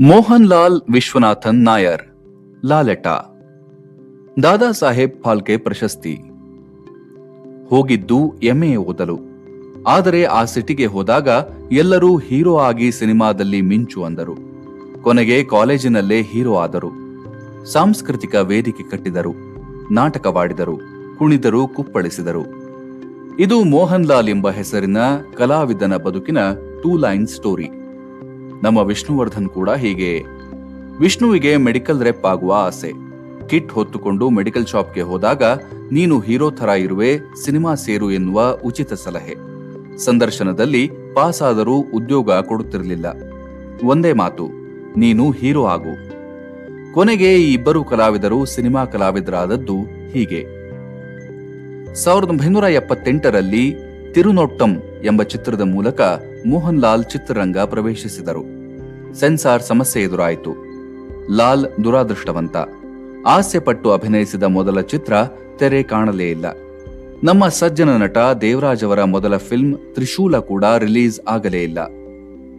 ಮೋಹನ್ ಲಾಲ್ ವಿಶ್ವನಾಥನ್ ನಾಯರ್ ಲಾಲೆಟ ದಾದಾ ಸಾಹೇಬ್ ಫಾಲ್ಕೆ ಪ್ರಶಸ್ತಿ. ಹೋಗಿದ್ದು ಎಂಎ ಓದಲು. ಆದರೆ ಆ ಸಿಟಿಗೆ ಹೋದಾಗ ಎಲ್ಲರೂ ಹೀರೋ ಆಗಿ ಸಿನಿಮಾದಲ್ಲಿ ಮಿಂಚು ಅಂದರು. ಕೊನೆಗೆ ಕಾಲೇಜಿನಲ್ಲೇ ಹೀರೋ ಆದರು. ಸಾಂಸ್ಕೃತಿಕ ವೇದಿಕೆ ಕಟ್ಟಿದರು. ನಾಟಕವಾಡಿದರು. ಕುಣಿದರು, ಕುಪ್ಪಳಿಸಿದರು. ಇದು ಮೋಹನ್ ಲಾಲ್ ಎಂಬ ಹೆಸರಿನ ಕಲಾವಿದನ ಬದುಕಿನ ಟೂ ಲೈನ್ ಸ್ಟೋರಿ. ನಮ್ಮ ವಿಷ್ಣುವರ್ಧನ್ ಕೂಡ ಹೀಗೆ. ವಿಷ್ಣುವಿಗೆ ಮೆಡಿಕಲ್ ರೆಪ್ ಆಗುವ ಆಸೆ. ಕಿಟ್ ಹೊತ್ತುಕೊಂಡು ಮೆಡಿಕಲ್ ಶಾಪ್ಗೆ ಹೋದಾಗ, ನೀನು ಹೀರೋ ಥರ ಇರುವೆ, ಸಿನಿಮಾ ಸೇರು ಎನ್ನುವ ಉಚಿತ ಸಲಹೆ. ಸಂದರ್ಶನದಲ್ಲಿ ಪಾಸ್ ಆದರೂ ಉದ್ಯೋಗ ಕೊಡುತ್ತಿರಲಿಲ್ಲ. ಒಂದೇ ಮಾತು, ನೀನು ಹೀರೋ ಆಗು. ಕೊನೆಗೆ ಈ ಇಬ್ಬರು ಕಲಾವಿದರು ಸಿನಿಮಾ ಕಲಾವಿದರಾದದ್ದು ಹೀಗೆ. ಸಾವಿರದ ಒಂಬೈನೂರ ಎಪ್ಪತ್ತೆಂಟರಲ್ಲಿ ತಿರುನೊಟ್ಟಂ ಎಂಬ ಚಿತ್ರದ ಮೂಲಕ ಮೋಹನ್ ಲಾಲ್ ಚಿತ್ರರಂಗ ಪ್ರವೇಶಿಸಿದರು. ಸೆನ್ಸಾರ್ ಸಮಸ್ಯೆ ಎದುರಾಯಿತು. ಲಾಲ್ ದುರಾದೃಷ್ಟವಂತ. ಆಸೆ ಪಟ್ಟು ಅಭಿನಯಿಸಿದ ಮೊದಲ ಚಿತ್ರ ತೆರೆ ಕಾಣಲೇ ಇಲ್ಲ. ನಮ್ಮ ಸಜ್ಜನ ನಟ ದೇವರಾಜ್ ಅವರ ಮೊದಲ ಫಿಲ್ಮ್ ತ್ರಿಶೂಲ ಕೂಡ ರಿಲೀಸ್ ಆಗಲೇ ಇಲ್ಲ.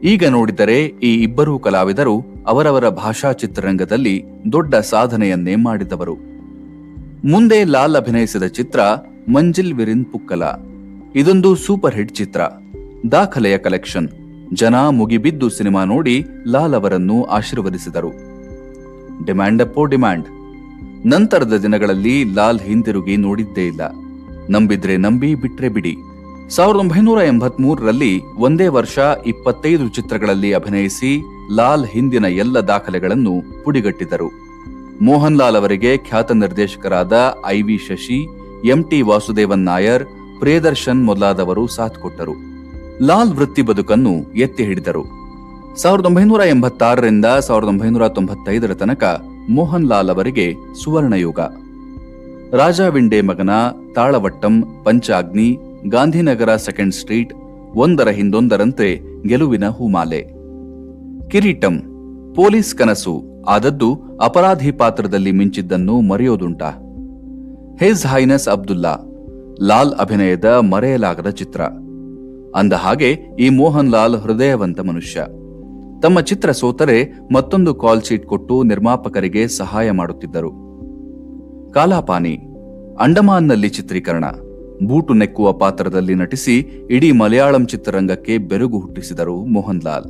ಈಗ ನೋಡಿದರೆ ಈ ಇಬ್ಬರೂ ಕಲಾವಿದರು ಅವರವರ ಭಾಷಾ ಚಿತ್ರರಂಗದಲ್ಲಿ ದೊಡ್ಡ ಸಾಧನೆಯನ್ನೇ ಮಾಡಿದವರು. ಮುಂದೆ ಲಾಲ್ ಅಭಿನಯಿಸಿದ ಚಿತ್ರ ಮಂಜಿಲ್ ವಿರಿನ್ ಪುಕ್ಕಲ. ಇದೊಂದು ಸೂಪರ್ ಹಿಟ್ ಚಿತ್ರ. ದಾಖಲೆಯ ಕಲೆಕ್ಷನ್. ಜನ ಮುಗಿಬಿದ್ದು ಸಿನಿಮಾ ನೋಡಿ ಲಾಲ್ ಅವರನ್ನು ಆಶೀರ್ವದಿಸಿದರು. Demand ಅಪ್ಪೋ demand. ನಂತರದ ದಿನಗಳಲ್ಲಿ ಲಾಲ್ ಹಿಂದಿರುಗಿ ನೋಡಿದ್ದೇ ಇಲ್ಲ. ನಂಬಿದ್ರೆ ನಂಬಿ, ಬಿಟ್ರೆ ಬಿಡಿ. ಸಾವಿರದ ಒಂಬೈನೂರ ಎಂಬತ್ ಮೂರರಲ್ಲಿ ಒಂದೇ ವರ್ಷ ಇಪ್ಪತ್ತೈದು ಚಿತ್ರಗಳಲ್ಲಿ ಅಭಿನಯಿಸಿ ಲಾಲ್ ಹಿಂದಿನ ಎಲ್ಲ ದಾಖಲೆಗಳನ್ನು ಪುಡಿಗಟ್ಟಿದರು. ಮೋಹನ್ ಲಾಲ್ ಅವರಿಗೆ ಖ್ಯಾತ ನಿರ್ದೇಶಕರಾದ I V Sasi MT Vasudevan Nair, Priyadarshan ಮೊದಲಾದವರು ಸಾಥ್ ಕೊಟ್ಟರು. ಲಾಲ್ ವೃತ್ತಿ ಬದುಕನ್ನು ಎತ್ತಿ ಹಿಡಿದರು. ಸಾವಿರದ ಒಂಬೈನೂರ ಎಂಬತ್ತಾರರಿಂದ ಸಾವಿರದ ಒಂಬೈನೂರ ತೊಂಬತ್ತೈದರ ತನಕ ಮೋಹನ್ ಲಾಲ್ ಅವರಿಗೆ ಸುವರ್ಣಯುಗ. ರಾಜಾ ವಿಂಡೆ ಮಗನ ತಾಳವಟ್ಟಂ, ಪಂಚಾಗ್ನಿ, ಗಾಂಧಿನಗರ ಸೆಕೆಂಡ್ ಸ್ಟ್ರೀಟ್ ಒಂದರ ಹಿಂದೊಂದರಂತೆ ಗೆಲುವಿನ ಹೂಮಾಲೆ. ಕಿರೀಟಂ, ಪೊಲೀಸ್ ಕನಸು ಆದದ್ದು ಅಪರಾಧಿ ಪಾತ್ರದಲ್ಲಿ ಮಿಂಚಿದ್ದನ್ನು ಮರೆಯೋದುಂಟ. ಹೇಜ್ ಹೈನಸ್ ಅಬ್ದುಲ್ಲಾ, ಲಾಲ್ ಅಭಿನಯದ ಮರೆಯಲಾಗದ ಚಿತ್ರ. ಅಂದ ಹಾಗೆ ಈ ಮೋಹನ್ ಲಾಲ್ ಹೃದಯವಂತ ಮನುಷ್ಯ. ತಮ್ಮ ಚಿತ್ರ ಸೋತರೆ ಮತ್ತೊಂದು ಕಾಲ್ ಶೀಟ್ ಕೊಟ್ಟು ನಿರ್ಮಾಪಕರಿಗೆ ಸಹಾಯ ಮಾಡುತ್ತಿದ್ದರು. ಕಾಲಾಪಾನಿ, ಅಂಡಮಾನ್ನಲ್ಲಿ ಚಿತ್ರೀಕರಣ, ಬೂಟು ನೆಕ್ಕುವ ಪಾತ್ರದಲ್ಲಿ ನಟಿಸಿ ಇಡೀ ಮಲಯಾಳಂ ಚಿತ್ರರಂಗಕ್ಕೆ ಬೆರುಗು ಹುಟ್ಟಿಸಿದರು ಮೋಹನ್ ಲಾಲ್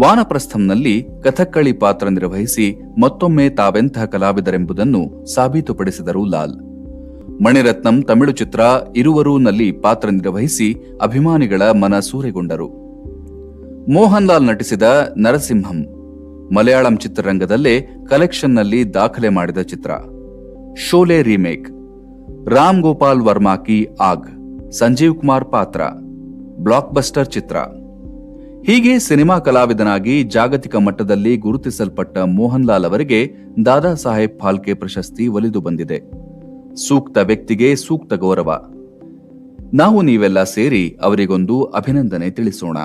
ವಾನಪ್ರಸ್ಥಂನಲ್ಲಿ ಕಥಕ್ಕಳಿ ಪಾತ್ರ ನಿರ್ವಹಿಸಿ ಮತ್ತೊಮ್ಮೆ ತಾವೆಂಥ ಕಲಾವಿದರೆಂಬುದನ್ನು ಸಾಬೀತುಪಡಿಸಿದರು ಲಾಲ್. ಮಣಿರತ್ನಂ ತಮಿಳು ಚಿತ್ರ ಇರುವರೂನಲ್ಲಿ ಪಾತ್ರ ನಿರ್ವಹಿಸಿ ಅಭಿಮಾನಿಗಳ ಮನ ಸೂರೆಗೊಂಡರು. ಮೋಹನ್ ಲಾಲ್ ನಟಿಸಿದ ನರಸಿಂಹಂ, ಮಲಯಾಳಂ ಚಿತ್ರರಂಗದಲ್ಲೇ ಕಲೆಕ್ಷನ್ನಲ್ಲಿ ದಾಖಲೆ ಮಾಡಿದ ಚಿತ್ರ. ಶೋಲೆ ರೀಮೇಕ್, ರಾಮ್ ಗೋಪಾಲ್ ವರ್ಮಾ ಕಿ ಆಗ್, ಸಂಜೀವ್ ಕುಮಾರ್ ಪಾತ್ರ, ಬ್ಲಾಕ್ಬಸ್ಟರ್ ಚಿತ್ರ. ಹೀಗೆ ಸಿನಿಮಾ ಕಲಾವಿದನಾಗಿ ಜಾಗತಿಕ ಮಟ್ಟದಲ್ಲಿ ಗುರುತಿಸಲ್ಪಟ್ಟ ಮೋಹನ್ ಲಾಲ್ ಅವರಿಗೆ ದಾದಾ ಸಾಹೇಬ್ ಫಾಲ್ಕೆ ಪ್ರಶಸ್ತಿ ಒಲಿದು ಬಂದಿದೆ. ಸೂಕ್ತ ವ್ಯಕ್ತಿಗೆ ಸೂಕ್ತ ಗೌರವ. ನಾವು ನೀವೆಲ್ಲ ಸೇರಿ ಅವರಿಗೊಂದು ಅಭಿನಂದನೆ ತಿಳಿಸೋಣ.